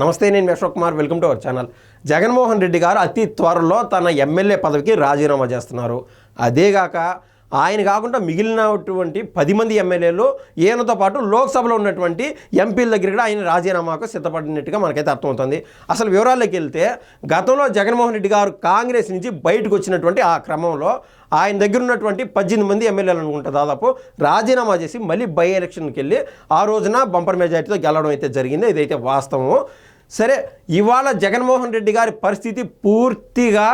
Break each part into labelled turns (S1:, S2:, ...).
S1: నమస్తే నేను Ashok Kumar. Welcome to our channel. Jaganmohan Reddy garu అతి త్వరలో తన ఎమ్మెల్యే పదవికి రాజీనామా చేస్తున్నారు. అదేగాక ఆయన కాకుండా మిగిలినటువంటి పది మంది ఎమ్మెల్యేలు ఈయనతో పాటు లోక్సభలో ఉన్నటువంటి ఎంపీల దగ్గర కూడా ఆయన రాజీనామాకు సిద్ధపడినట్టుగా మనకైతే అర్థమవుతుంది. అసలు వివరాల్లోకి వెళ్తే గతంలో జగన్మోహన్ రెడ్డి గారు కాంగ్రెస్ నుంచి బయటకు వచ్చినటువంటి ఆ క్రమంలో ఆయన దగ్గర ఉన్నటువంటి పద్దెనిమిది మంది ఎమ్మెల్యేలు అనుకుంటా దాదాపు రాజీనామా చేసి మళ్ళీ బై ఎలక్షన్కి వెళ్ళి ఆ రోజున బంపర్ మెజార్టీతో గెలవడం అయితే జరిగింది. ఇదైతే వాస్తవం. సరే ఇవాళ జగన్మోహన్ రెడ్డి గారి పరిస్థితి పూర్తిగా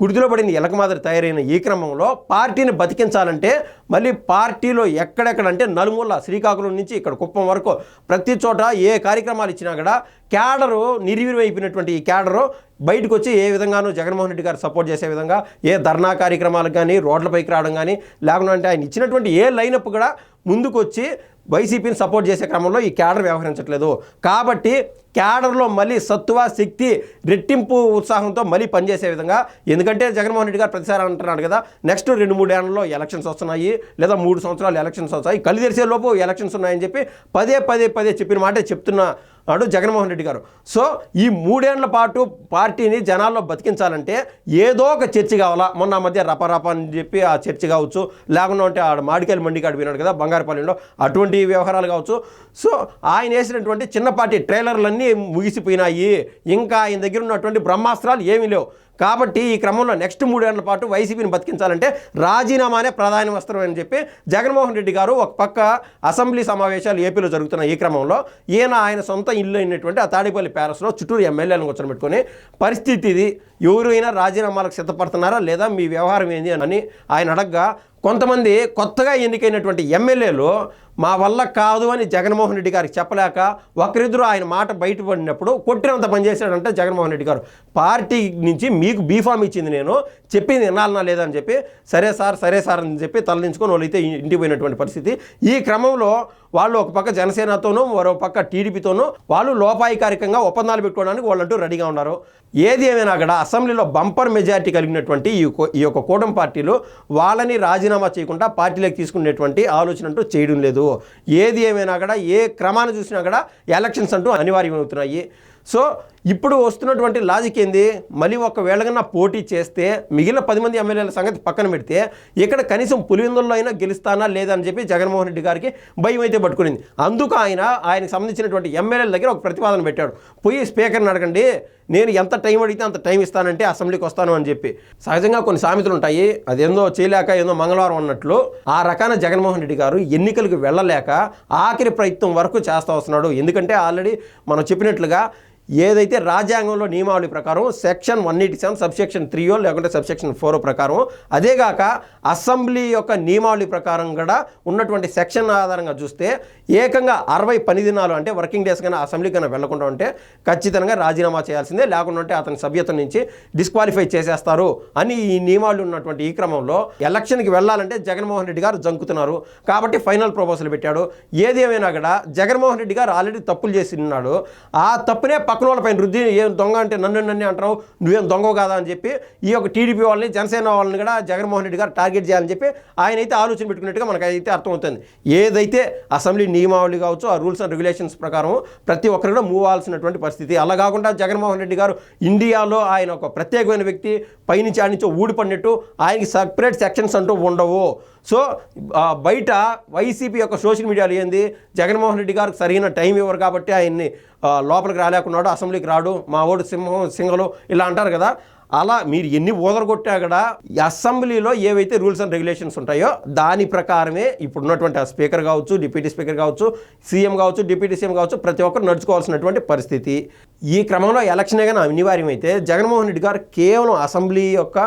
S1: గుడిదిలో పడింది ఎలక మాదిరి తయారైన ఈ క్రమంలో పార్టీని బతికించాలంటే మళ్ళీ పార్టీలో ఎక్కడెక్కడ అంటే నలుమూల శ్రీకాకుళం నుంచి ఇక్కడ కుప్పం వరకు ప్రతి చోట ఏ కార్యక్రమాలు ఇచ్చినా కూడా క్యాడరు నిర్వీర్యం అయిపోయినటువంటి ఈ క్యాడరు బయటకు వచ్చి ఏ విధంగానూ జగన్మోహన్ రెడ్డి గారు సపోర్ట్ చేసే విధంగా ఏ ధర్నా కార్యక్రమాలకు కానీ రోడ్లపైకి రావడం కానీ లేకుండా అంటే ఆయన ఇచ్చినటువంటి ఏ లైనప్ కూడా ముందుకు వచ్చి వైసీపీని సపోర్ట్ చేసే క్రమంలో ఈ క్యాడర్ వ్యవహరించట్లేదు. కాబట్టి క్యాడర్లో మళ్ళీ సత్వ శక్తి రెట్టింపు ఉత్సాహంతో మళ్ళీ పనిచేసే విధంగా ఎందుకంటే జగన్మోహన్ రెడ్డి గారు ప్రతిసారి అంటున్నాడు కదా నెక్స్ట్ రెండు మూడు ఏళ్ళలో ఎలక్షన్స్ వస్తున్నాయి లేదా మూడు సంవత్సరాలు ఎలక్షన్స్ వస్తాయి కళ్ళు లోపు ఎలక్షన్స్ ఉన్నాయని చెప్పి పదే పదే పదే చెప్పిన మాటే చెప్తున్నాడు జగన్మోహన్ రెడ్డి గారు. సో ఈ మూడేళ్ళ పాటు పార్టీని జనాల్లో బతికించాలంటే ఏదో ఒక చర్చ కావాలా? మొన్న మధ్య రపరప అని చెప్పి ఆ చర్చ కావచ్చు లేకుండా ఉంటే ఆడ మాడికాయలు మండికాడు పోయినాడు కదా బంగారుపల్లిలో అటువంటి వ్యవహారాలు కావచ్చు. సో ఆయన వేసినటువంటి చిన్నపాటి ట్రైలర్లన్నీ ముగిసిపోయినాయి. ఇంకా ఆయన దగ్గర ఉన్నటువంటి బ్రహ్మాస్త్రాలు ఏమీ లేవు. కాబట్టి ఈ క్రమంలో నెక్స్ట్ మూడేళ్ళ పాటు వైసీపీని బతికించాలంటే రాజీనామానే ప్రధాన వస్త్రం అని చెప్పి జగన్మోహన్ రెడ్డి గారు ఒక పక్క అసెంబ్లీ సమావేశాలు ఏపీలో జరుగుతున్న ఈ క్రమంలో. ఈయన ఆయన సొంత ఇల్లు అయినటువంటి ఆ తాడేపల్లి ప్యాలెస్లో చుట్టూరు ఎమ్మెల్యేలను కూర్చొని పెట్టుకొని పరిస్థితి ఇది. ఎవరైనా రాజీనామాలకు సిద్ధపడుతున్నారా లేదా మీ వ్యవహారం ఏంది అని ఆయన అడగ్గా కొంతమంది కొత్తగా ఎన్నికైనటువంటి ఎమ్మెల్యేలు మా వల్ల కాదు అని జగన్మోహన్ రెడ్డి గారికి చెప్పలేక ఒకరిద్దరు ఆయన మాట బయటపడినప్పుడు కొట్టినంత పనిచేశాడంటే జగన్మోహన్ రెడ్డి గారు. పార్టీ నుంచి మీకు బీఫామ్ ఇచ్చింది నేను చెప్పింది వినాలనా లేదని చెప్పి సరే సార్ సరే సార్ అని చెప్పి తలదించుకొని వాళ్ళైతే ఇంటికి పోయినటువంటి పరిస్థితి. ఈ క్రమంలో వాళ్ళు ఒక పక్క జనసేనతోనూ మరో పక్క టీడీపీతోనూ వాళ్ళు లోపాయికారికంగా ఒప్పందాలు పెట్టుకోవడానికి వాళ్ళంటూ రెడీగా ఉన్నారు. ఏది ఏమైనా అక్కడ అసెంబ్లీలో బంపర్ మెజారిటీ కలిగినటువంటి ఈ ఈ యొక్క కూటమి పార్టీలు వాళ్ళని రాజీనామా చేయకుండా పార్టీలోకి తీసుకునేటువంటి ఆలోచన అంటూ చేయడం లేదు. ఏది ఏమైనా కూడా ఏ క్రమాన్ని చూసినా కూడా ఎలక్షన్స్ అంటూ అనివార్యమవుతున్నాయి. సో ఇప్పుడు వస్తున్నటువంటి లాజిక్ ఏంది? మళ్ళీ ఒకవేళ కన్నా పోటీ చేస్తే మిగిలిన పది మంది ఎమ్మెల్యేల సంగతి పక్కన పెడితే ఇక్కడ కనీసం పులివెందుల్లో అయినా గెలుస్తానా లేదని చెప్పి జగన్మోహన్ రెడ్డి గారికి భయం అయితే పట్టుకునింది. అందుకు ఆయన ఆయనకు సంబంధించినటువంటి ఎమ్మెల్యేల దగ్గర ఒక ప్రతిపాదన పెట్టాడు. పోయి స్పీకర్ని అడగండి. నేను ఎంత టైం అడిగితే అంత టైం ఇస్తానంటే అసెంబ్లీకి వస్తాను అని చెప్పి. సహజంగా కొన్ని సామెతలు ఉంటాయి. అదేందో చేయలేక ఏదో మంగళవారం అన్నట్లు ఆ రకాన జగన్మోహన్ రెడ్డి గారు ఎన్నికలకు వెళ్ళలేక ఆఖరి ప్రయత్నం వరకు చేస్తూ వస్తున్నాడు. ఎందుకంటే ఆల్రెడీ మనం చెప్పినట్లుగా ఏదైతే రాజ్యాంగంలో నియమావళి ప్రకారం section one eighty seven subsection త్రీయో లేకుంటే సబ్సెక్షన్ ఫోర్ ప్రకారం అదేగాక అసెంబ్లీ యొక్క నియమావళి ప్రకారం కూడా ఉన్నటువంటి సెక్షన్ ఆధారంగా చూస్తే ఏకంగా అరవై పని దినాలు అంటే వర్కింగ్ డేస్ కన్నా అసెంబ్లీ కన్నా వెళ్ళకుండా ఉంటే ఖచ్చితంగా రాజీనామా చేయాల్సిందే. లేకుండా ఉంటే అతని సభ్యత నుంచి డిస్క్వాలిఫై చేసేస్తారు అని ఈ నియమాలు ఉన్నటువంటి ఈ క్రమంలో ఎలక్షన్కి వెళ్ళాలంటే జగన్మోహన్ రెడ్డి గారు జంకుతున్నారు. కాబట్టి ఫైనల్ ప్రపోజల్ పెట్టాడు. ఏదేమైనా కూడా జగన్మోహన్ రెడ్డి గారు ఆల్రెడీ తప్పులు చేసి ఉన్నాడు. ఆ తప్పునే పక్కన వాళ్ళపైన రుద్ది ఏం దొంగ అంటే నన్ను నన్నే అంటావు నువ్వేం దొంగ కాదా? అని చెప్పి ఈ యొక్క టీడీపీ వాళ్ళని జనసేన వాళ్ళని కూడా జగన్మోహన్ రెడ్డి గారు టార్గెట్ చేయాలని చెప్పి ఆయన అయితే ఆలోచన పెట్టుకున్నట్టుగా మనకైతే అయితే అర్థమవుతుంది. ఏదైతే అసెంబ్లీ నియమావళి కావచ్చు ఆ రూల్స్ అండ్ రెగ్యులేషన్స్ ప్రకారం ప్రతి ఒక్కరు కూడా మూవ్ అవ్వాల్సినటువంటి పరిస్థితి. అలా కాకుండా జగన్మోహన్ రెడ్డి గారు ఇండియాలో ఆయన ఒక ప్రత్యేకమైన వ్యక్తి పైనుంచి ఆడి నుంచి ఊడిపడినట్టు ఆయనకి సపరేట్ సెక్షన్స్ అంటూ ఉండవు. సో బయట వైసీపీ యొక్క సోషల్ మీడియాలో ఏంది? జగన్మోహన్ రెడ్డి గారికి సరైన టైం ఇవ్వరు కాబట్టి ఆయన్ని లోపలికి రాలేకున్నాడు అసెంబ్లీకి రాడు మా ఓడు సింహం సింగలు ఇలా అంటారు కదా. అలా మీరు ఎన్ని ఓదరగొట్టా కూడా అసెంబ్లీలో ఏవైతే రూల్స్ అండ్ రెగ్యులేషన్స్ ఉంటాయో దాని ప్రకారమే ఇప్పుడున్నటువంటి ఆ స్పీకర్ కావచ్చు డిప్యూటీ స్పీకర్ కావచ్చు సీఎం కావచ్చు డిప్యూటీ సీఎం కావచ్చు ప్రతి ఒక్కరు నడుచుకోవాల్సినటువంటి పరిస్థితి. ఈ క్రమంలో ఎలక్షనే కానీ అనివార్యమైతే జగన్మోహన్ రెడ్డి గారు కేవలం అసెంబ్లీ యొక్క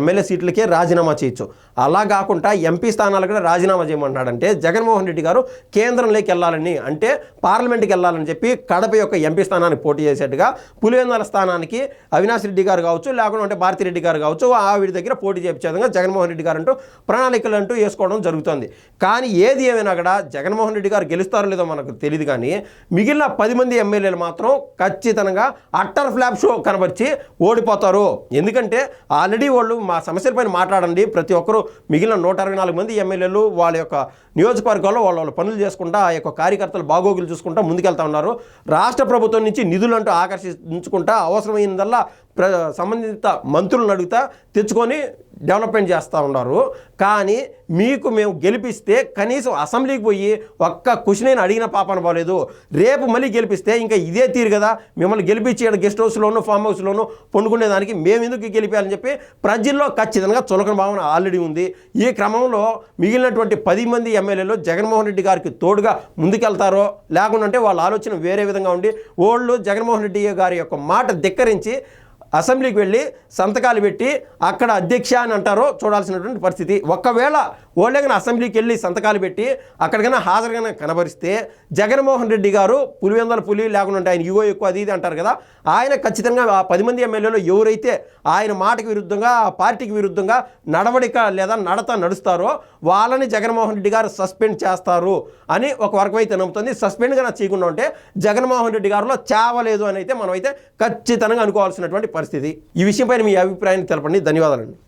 S1: ఎమ్మెల్యే సీట్లకే రాజీనామా చేయొచ్చు. అలా కాకుండా ఎంపీ స్థానాలు కూడా రాజీనామా చేయమంటున్నాడంటే జగన్మోహన్ రెడ్డి గారు కేంద్రంలోకి వెళ్ళాలని అంటే పార్లమెంట్కి వెళ్ళాలని చెప్పి కడప యొక్క ఎంపీ స్థానానికి పోటీ చేసేట్టుగా పులివెందల స్థానానికి అవినాష్ రెడ్డి గారు కావచ్చు లేకుండా భారతి భారతిరెడ్డి గారు కావచ్చు ఆవిడ దగ్గర పోటీ చేపించే విధంగా జగన్మోహన్ రెడ్డి గారు అంటూ ప్రణాళికలు అంటూ వేసుకోవడం జరుగుతుంది. కానీ ఏది ఏమైనా కూడా జగన్మోహన్ రెడ్డి గారు గెలుస్తారో లేదో మనకు తెలియదు కానీ మిగిలిన పది మంది ఎమ్మెల్యేలు మాత్రం ఖచ్చితంగా అట్టర్ ఫ్లాప్ షో కనబరిచి ఓడిపోతారు. ఎందుకంటే ఆల్రెడీ వాళ్ళు మా సమస్యలపైన మాట్లాడండి. ప్రతి ఒక్కరూ మిగిలిన నూట అరవై నాలుగు మంది ఎమ్మెల్యేలు వాళ్ళ యొక్క నియోజకవర్గాల్లో వాళ్ళ వాళ్ళ పనులు చేసుకుంటా ఆ యొక్క కార్యకర్తలు బాగోగులు చూసుకుంటా ముందుకెళ్తా ఉన్నారు. రాష్ట్ర ప్రభుత్వం నుంచి నిధులంటూ ఆకర్షించుకుంటా అవసరమైందల్లా ప్ర సంబంధిత మంత్రులను అడుగుతా తెచ్చుకొని డెవలప్మెంట్ చేస్తూ ఉన్నారు. కానీ మీకు మేము గెలిపిస్తే కనీసం అసెంబ్లీకి పోయి ఒక్క క్వశ్చన్ అడిగిన పాపన పోలేదు. రేపు మళ్ళీ గెలిపిస్తే ఇంకా ఇదే తీరు కదా. మిమ్మల్ని గెలిపించి గెస్ట్ హౌస్లోను ఫామ్ హౌస్లోను పండుకునేదానికి మేము ఎందుకు గెలిపాలని చెప్పి ప్రజల్లో ఖచ్చితంగా చులకన భావన ఆల్రెడీ ఉంది. ఈ క్రమంలో మిగిలినటువంటి పది మంది ఎమ్మెల్యేలు జగన్మోహన్ రెడ్డి గారికి తోడుగా ముందుకెళ్తారో లేకుంటే వాళ్ళ ఆలోచన వేరే విధంగా ఉండి వాళ్ళు జగన్మోహన్ రెడ్డి గారి యొక్క మాట ధిక్కరించి అసెంబ్లీకి వెళ్ళి సంతకాలు పెట్టి అక్కడ అధ్యక్ష అని అంటారో చూడాల్సినటువంటి పరిస్థితి. ఒకవేళ ఓళ్ళేగానే అసెంబ్లీకి వెళ్ళి సంతకాలు పెట్టి అక్కడికైనా హాజరుగా కనబరిస్తే జగన్మోహన్ రెడ్డి గారు పులివెందల పులి లేకుండా ఆయన ఇగో ఎక్కువ అది ఇది అంటారు కదా. ఆయన ఖచ్చితంగా ఆ పది మంది ఎమ్మెల్యేలు ఎవరైతే ఆయన మాటకు విరుద్ధంగా ఆ పార్టీకి విరుద్ధంగా నడవడిక లేదా నడత నడుస్తారో వాళ్ళని జగన్మోహన్ రెడ్డి గారు సస్పెండ్ చేస్తారు అని ఒక వర్గం అయితే నమ్ముతుంది. సస్పెండ్గా కన్నా చేయకుండా ఉంటే జగన్మోహన్ రెడ్డి గారిలో చావలేదు అని అయితే మనం అయితే ఖచ్చితంగా అనుకోవాల్సినటువంటి పరిస్థితి. ఈ విషయంపై మీ అభిప్రాయాన్ని తెలపండి. ధన్యవాదాలండి.